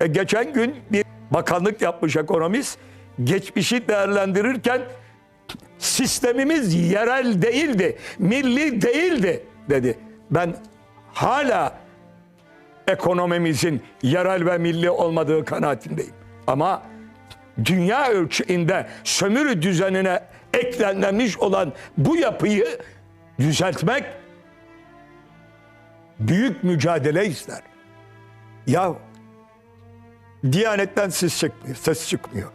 E, geçen gün bir bakanlık yapmış ekonomist geçmişi değerlendirirken sistemimiz yerel değildi, milli değildi dedi. Ben hala ekonomimizin yerel ve milli olmadığı kanaatindeyim. Ama dünya ölçeğinde sömürü düzenine eklenmiş olan bu yapıyı düzeltmek büyük mücadele ister. Ya Diyanetten ses çıkmıyor, ses çıkmıyor.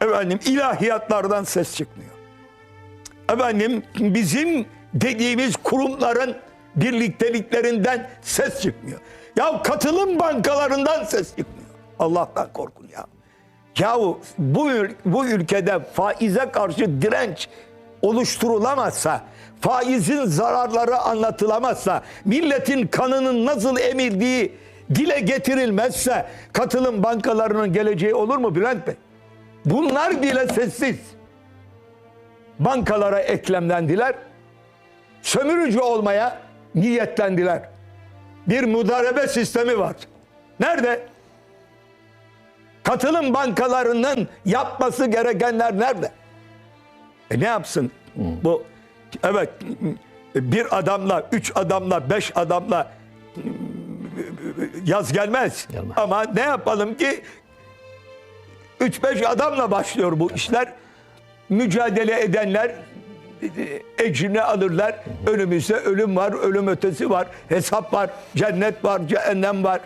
Efendim ilahiyatlardan ses çıkmıyor. Efendim bizim dediğimiz kurumların birlikteliklerinden ses çıkmıyor. Ya katılım bankalarından ses çıkmıyor. Allah'tan korkun ya. Yahu bu, bu ülkede faize karşı direnç oluşturulamazsa, faizin zararları anlatılamazsa, milletin kanının nasıl emirdiği dile getirilmezse katılım bankalarının geleceği olur mu Bülent Bey? Bunlar bile sessiz. Bankalara eklemlendiler. Sömürücü olmaya niyetlendiler. Bir mudarebe sistemi var. Nerede? Katılım bankalarının yapması gerekenler nerede? E ne yapsın? Bu evet bir adamla, üç adamla, beş adamla yaz gelmez. Gelmez. Ama ne yapalım ki 3-5 adamla başlıyor bu işler. Mücadele edenler ecrini alırlar. Önümüzde ölüm var, ölüm ötesi var, hesap var, cennet var, cehennem var.